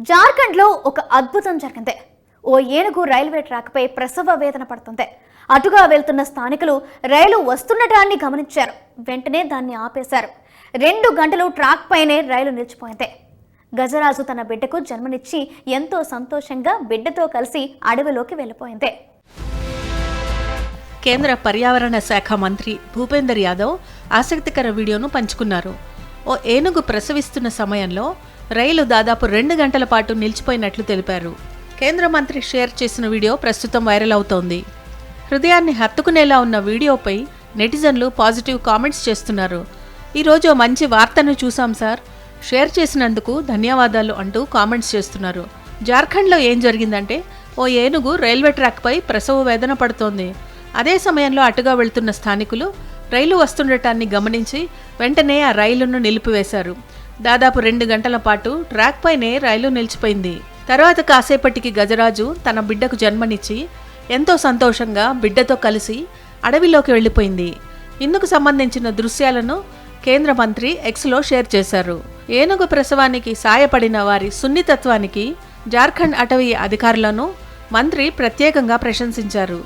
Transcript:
జార్ఖండ్లో ఒక అద్భుతం జరిగింది. ఓ ఏనుగు రైల్వే ట్రాక్పై ప్రసవ వేదన పడుతుంది. అటుగా వెళ్తున్న స్థానికులు రైలు వస్తుండటాన్ని గమనించారు. వెంటనే దాన్ని ఆపేశారు. రెండు గంటలు ట్రాక్ పైనే రైలు నిలిచిపోయింది. గజరాజు తన బిడ్డకు జన్మనిచ్చి ఎంతో సంతోషంగా బిడ్డతో కలిసి అడవిలోకి వెళ్ళిపోయింది. కేంద్ర పర్యావరణ శాఖ మంత్రి భూపేందర్ యాదవ్ ఆసక్తికర వీడియోను పంచుకున్నారు. ఓ ఏనుగు ప్రసవిస్తున్న సమయంలో రైలు దాదాపు రెండు గంటల పాటు నిలిచిపోయినట్లు తెలిపారు. కేంద్ర మంత్రి షేర్ చేసిన వీడియో ప్రస్తుతం వైరల్ అవుతోంది. హృదయాన్ని హత్తుకునేలా ఉన్న వీడియోపై నెటిజన్లు పాజిటివ్ కామెంట్స్ చేస్తున్నారు. ఈరోజు మంచి వార్తను చూసాం సార్. షేర్ చేసినందుకు ధన్యవాదాలు అంటూ కామెంట్స్ చేస్తున్నారు. జార్ఖండ్లో ఏం జరిగిందంటే ఓ ఏనుగు రైల్వే ట్రాక్పై ప్రసవ వేదన పడుతోంది. అదే సమయంలో అటుగా వెళ్తున్న స్థానికులు రైలు వస్తుండటాన్ని గమనించి వెంటనే ఆ రైలును నిలిపివేశారు. దాదాపు రెండు గంటల పాటు ట్రాక్ పైనే రైలు నిలిచిపోయింది. తర్వాత కాసేపటికి గజరాజు తన బిడ్డకు జన్మనిచ్చి ఎంతో సంతోషంగా బిడ్డతో కలిసి అడవిలోకి వెళ్ళిపోయింది. ఇందుకు సంబంధించిన దృశ్యాలను కేంద్ర మంత్రి ఎక్స్లో షేర్ చేశారు. ఏనుగు ప్రసవానికి సాయపడిన వారి సున్నితత్వానికి జార్ఖండ్ అటవీ అధికారులను మంత్రి ప్రత్యేకంగా ప్రశంసించారు.